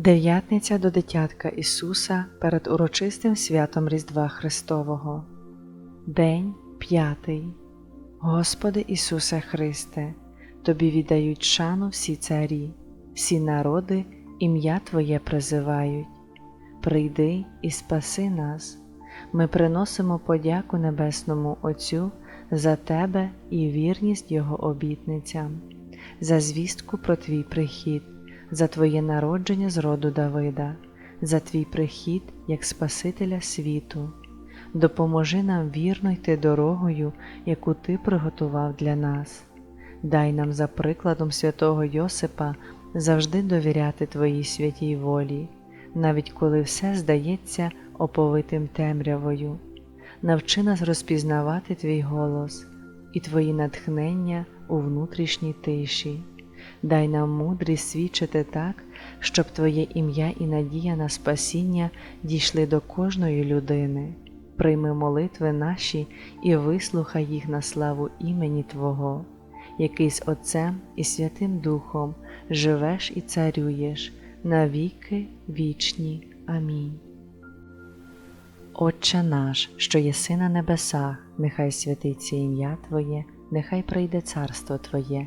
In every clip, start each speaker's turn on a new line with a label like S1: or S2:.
S1: Дев'ятниця до дитятка Ісуса перед урочистим святом Різдва Христового. День п'ятий. Господи Ісусе Христе, Тобі віддають шану всі царі, всі народи ім'я Твоє призивають. Прийди і спаси нас. Ми приносимо подяку Небесному Отцю за Тебе і вірність Його обітницям, за звістку про Твій прихід за Твоє народження з роду Давида, за Твій прихід як Спасителя світу. Допоможи нам вірно йти дорогою, яку Ти приготував для нас. Дай нам, за прикладом святого Йосипа, завжди довіряти Твоїй святій волі, навіть коли все здається оповитим темрявою. Навчи нас розпізнавати Твій голос і Твої натхнення у внутрішній тиші. Дай нам мудрість свідчити так, щоб Твоє ім'я і надія на спасіння дійшли до кожної людини. Прийми молитви наші і вислухай їх на славу імені Твого, який з Отцем і Святим Духом живеш і царюєш на віки вічні. Амінь. Отче наш, що єси на небесах, нехай святиться ім'я Твоє, нехай прийде царство Твоє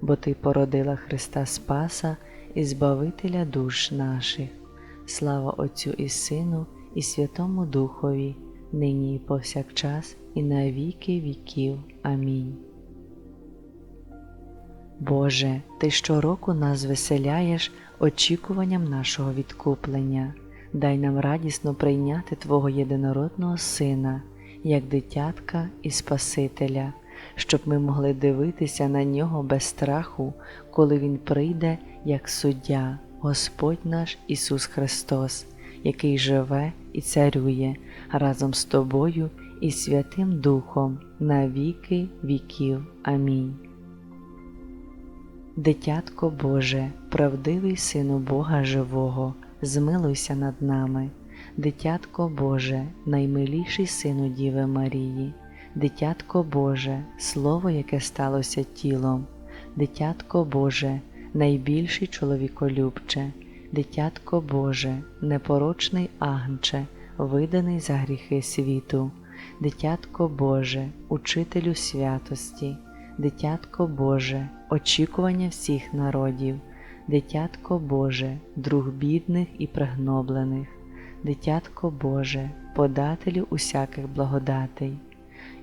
S1: бо Ти породила Христа Спаса і Збавителя душ наших. Слава Отцю і Сину, і Святому Духові, нині і повсякчас, і на віки віків. Амінь. Боже, Ти щороку нас веселяєш очікуванням нашого відкуплення, дай нам радісно прийняти Твого єдинородного Сина, як дитятка і Спасителя щоб ми могли дивитися на нього без страху, коли Він прийде як суддя, Господь наш Ісус Христос, який живе і царює разом з тобою і Святим Духом на віки віків. Амінь. Дитятко Боже, правдивий Сину Бога Живого, змилуйся над нами, дитятко Боже, наймиліший Сину Діви Марії. Дитятко Боже, Слово, яке сталося тілом, Дитятко Боже, найбільший чоловіколюбче, Дитятко Боже, непорочний агнче, виданий за гріхи світу, Дитятко Боже, Учителю святості, Дитятко Боже, очікування всіх народів, Дитятко Боже, друг бідних і пригноблених, Дитятко Боже, подателю усяких благодатей.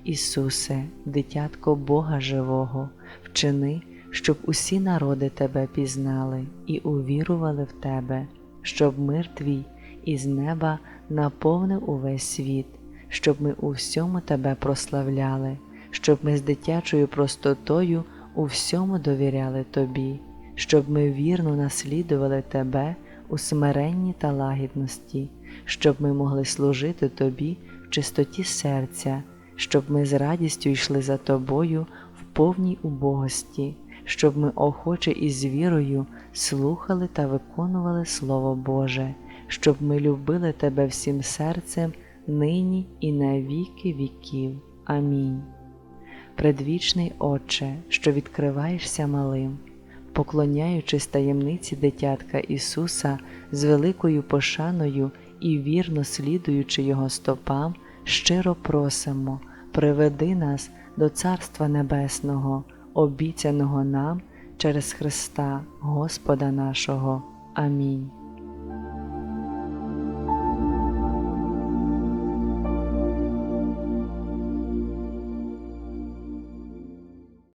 S1: Ісусе, дитятко Бога Живого, вчини, щоб усі народи Тебе пізнали і увірували в Тебе, щоб мир Твій із неба наповнив увесь світ, щоб ми у всьому Тебе прославляли, щоб ми з дитячою простотою у всьому довіряли Тобі, щоб ми вірно наслідували Тебе у смиренні та лагідності, щоб ми могли служити Тобі в чистоті серця щоб ми з радістю йшли за тобою в повній убогості, щоб ми охоче і з вірою слухали та виконували Слово Боже, щоб ми любили Тебе всім серцем нині і на віки віків. Амінь. Предвічний Отче, що відкриваєшся малим, поклоняючись таємниці дитятка Ісуса з великою пошаною і вірно слідуючи Його стопам щиро просимо, приведи нас до Царства Небесного, обіцяного нам через Христа Господа нашого. Амінь.